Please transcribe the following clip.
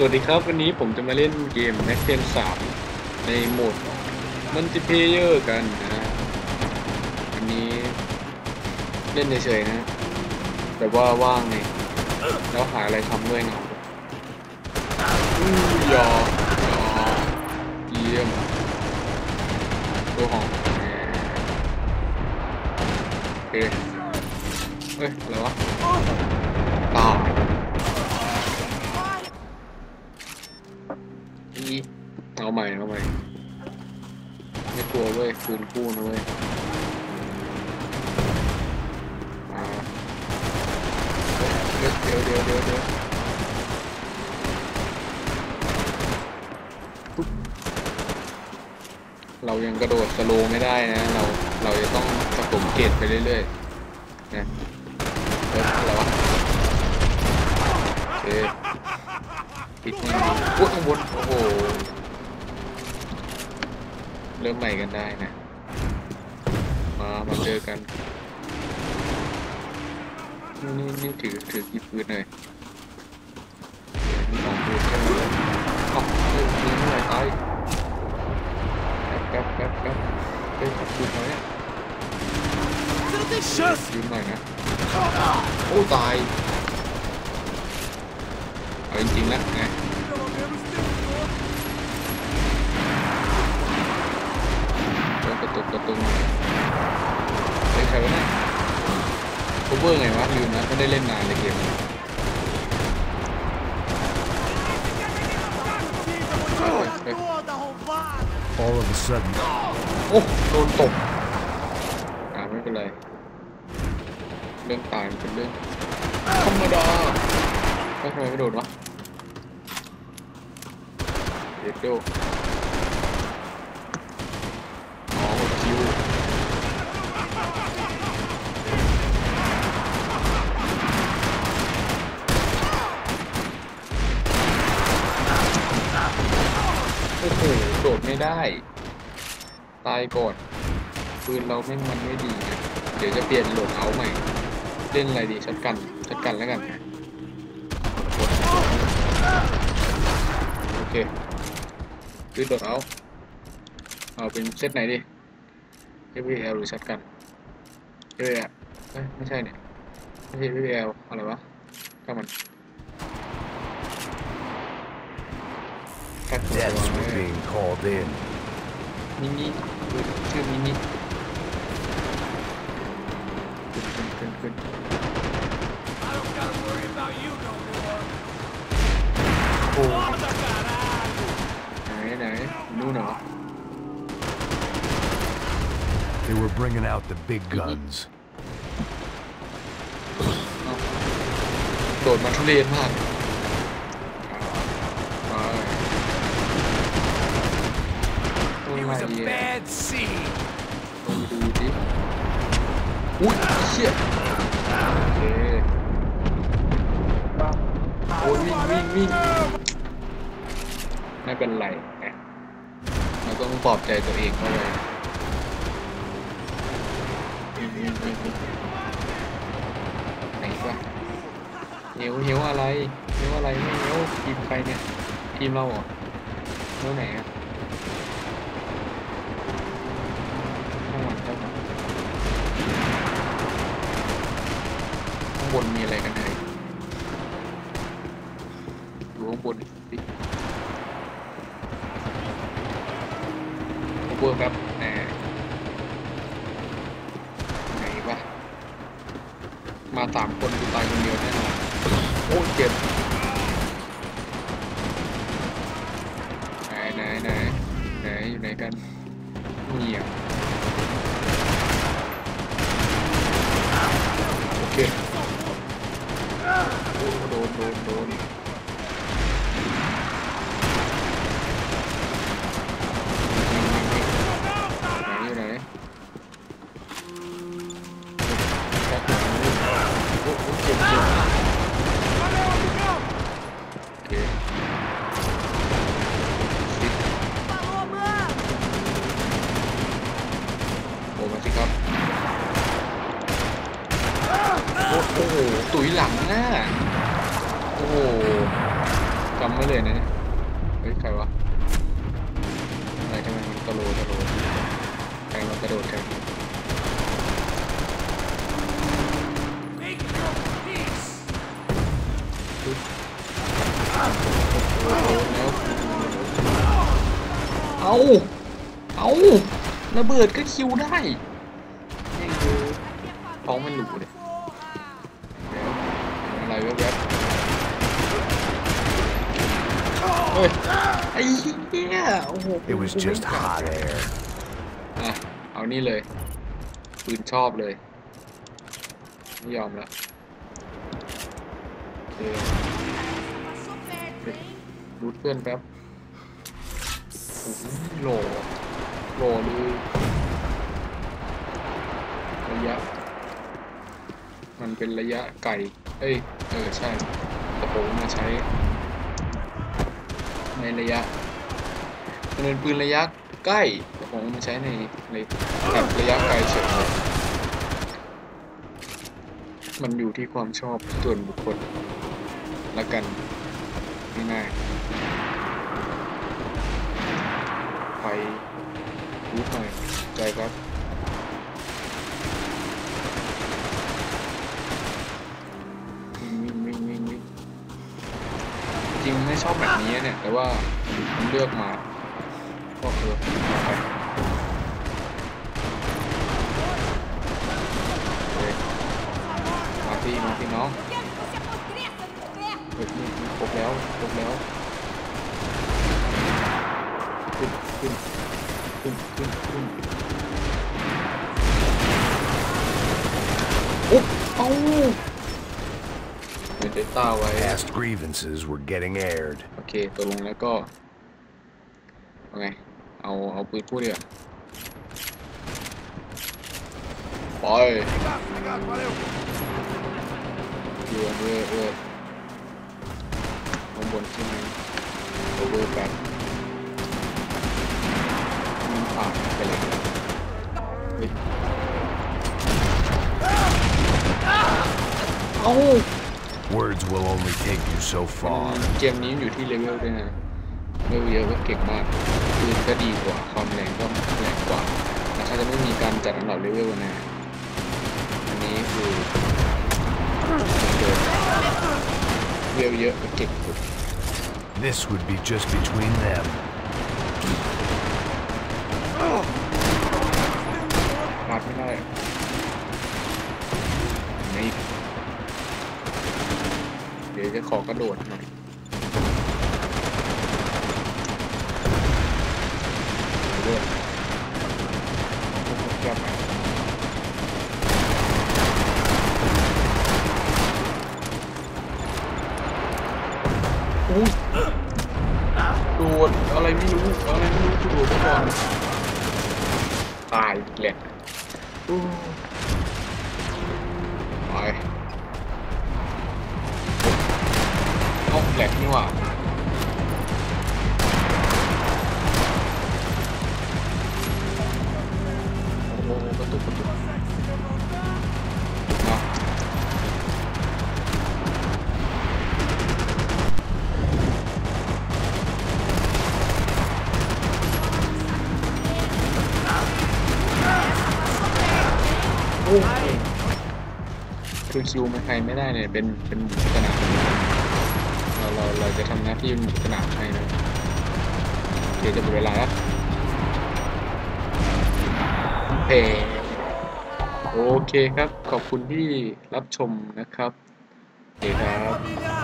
สวัสดีครับ วันนี้ผมจะมาเล่นเกม Max Payne 3ในโหมดมัลติเพเยอร์กันนะวันนี้เล่นเฉยๆนะ แต่ว่าว่างไงแล้วหาอะไรทำด้วยเงาอือยอเยี่ยมตัวของแหมโอเคเฮ้ย อะไรวะตาย อีเอาใหม่เอาใหม่ากลัวเว้ยคืนกู้นะเว้ยมาเฮ้ยเดี๋ยวเดี๋ยวเดี๋ยวเดี๋ยวเรายังกระโดดสโลไม่ได้นะ เราเราจะต้องสะสมเกตไปเรื่อยๆนะเฮ้ยอะไรวะโอเคปิดนี่อุ้ยข้างบนโอ้โห เริ่มใหม่กันได้นะ มามาเจอกันนี่นี่นี่ถือถือกีบปืนหน่อยมีสองปืนใช่ไหมเอ้าเฮ้ยยิงหน่อยตายแป๊บแป๊บแป๊บแป๊บเฮ้ยขอบคุณหน่อยเนี่ยยืมหน่อยนะโอ้ตายเอาจริงๆแล้วไง โดนกระ ตุกกระตุกหน่อยเฮ้ยใครวะเนี่ยคูเวอร์ไงวะลืมนะไม่ได้เล่นนานเลยเกมนี้เฮ้ยเฮ้ย All of a sudden, โอ้โดนตกอ่าไม่เป็นไร เรื่องตายมันเป็นเรื่องธรรมดาเฮ้ยทำไมไม่โดนวะเด็ดโดอ๋อหมดคิว โอ้ โดดไม่ได้ ตายก่อนปืนเราไม่งมันไม่ดีนะเดี๋ยวจะเปลี่ยนโหลดเอาใหม่ เล่นอะไรดีชัดกันชัดกันแล้วกันโอเคคือโหลดเอาเอาเป็นเซตไหนดี FPL หรือชัดกัน FPL เอ้ยไม่ใช่เนี่ยไม่ใช่ FPL อะไรวะก็มัน กัดหัว deaths ไว้ were being called in. มินิชื่อมินิขึ้นขึ้นขึ้นขึ้น I don't gotta worry about you no more. โอ้ Manda caralho! ไหนไหนนู่นเหรอ They were bringing out the big guns. เอ้าโดดมาทุเรศมากอ่าไป It โอ้ was ย a bad scene. ลองดูดิอุ้ยเชี่ยโอเคโอ้ยวิ่งวิ่งวิ่งไม่เป็นไรนะเราต้องปลอบใจตัวเองเข้าไว้วิ่งวิ่งวิ่งวิ่งไหนวะเหนียวเหนียวอะไรเหนียวอะไรไม่เหนียวทีมใครเนี่ยทีมเราเหรอเหนียวไหนอะข้างหลังข้างหลังข้างบนมีอะไรกันไหนดูข้างบนดิข้างบนครับแหมไหนวะมาสามคนกูตายคนเดียวแน่นอนโอ้เจ็บไหนไหนไหนไหนอยู่ไหนกันเงียบโอเคโอ้ โดนโดนโดนไหนอ โอ้โหจ็บเจ็บโอเคสิโอ้มาสิครับโอ้โหตุ๋ยหลังน่ะโอ้โหกำไว้เลยนะเนี่ยเฮ้ยใครวะอะไรทำไมมันตะโลตะโลใครมากระโดดกันเอาเอาระเบิดก็คิวได้แม่งคือท้องมันหลูเลยเดี๋ยวอะไรแวบๆเฮ้ย ไอ้เหี้ยโอ้โห It was just hot air. อะเอานี่เลยปืนชอบเลย ไม่ยอมละโอเครูดเพื่อนแป๊บโอ้โหโหลโหลเลยระยะ มันเป็นระยะไกลเอ้ย เออ ใช่กระโปรงมาใช้ ในระยะมันเป็นปืนระยะใกล้ผมมาใช้ในในแบบระยะไกลเฉยมันอยู่ที่ความชอบส่วนบุคคลละกันง่ายๆไปรู้หน่อยใจครับวิ่งวิ่งวิ่งวิ่งวิ่งจริงไม่ ชอบแบบนี้เนี่ย แต่ว่าผมเลือกมาก็คือไปมาพี่มาพี่น้องเฮ้ยนี่นี่ครบแล้วครบแล้วขึ้นขึ้นขึ้นขึ้นขึ้นอุ๊บเอ้า เดต้าไว้ Past grievances were getting aired. โอเคตกลงแล้วก็เอาไงเอาเอาปืนคู่เดียวไปเรือเรือเรือข้างบนใช่ไหมโอเวอร์แบบมันผ่านไปเลยเฮ้ยเอ้า Words will only take you so มั far. นเกมนี้อยู่ที่เลเวลด้วยนะเลเวลเยอะก็เก่งมากปืนก็ดีกว่าความแรงก็แรงกว่าแล้วเขาจะไม่มีการจัดอันดับเลเวลนะอันนี้คือเดินเลเวลเยอะก็เก่งสุด This would be just between them. พลาดไม่ได้ไม่เดี๋ยวจะขอ กระโดดหน่อยเลือดแก้ไปอุ้ยโดดอะไรไม่รู้อะไรไม่รู้กูโดดไปก่อนตายแหละ นี่หว่าโอ้โหกระตุกกระตุกมาโอ้คือคิวมันใครไม่ได้เนี่ยเป็นเป็นหมูสนาม เราเราเราจะทำหน้าที่มูสนามให้นะเดี๋ยวจะหมดเวลาแล้วเอโอเคครับ ขอบคุณที่รับชมนะครับโอเคครับ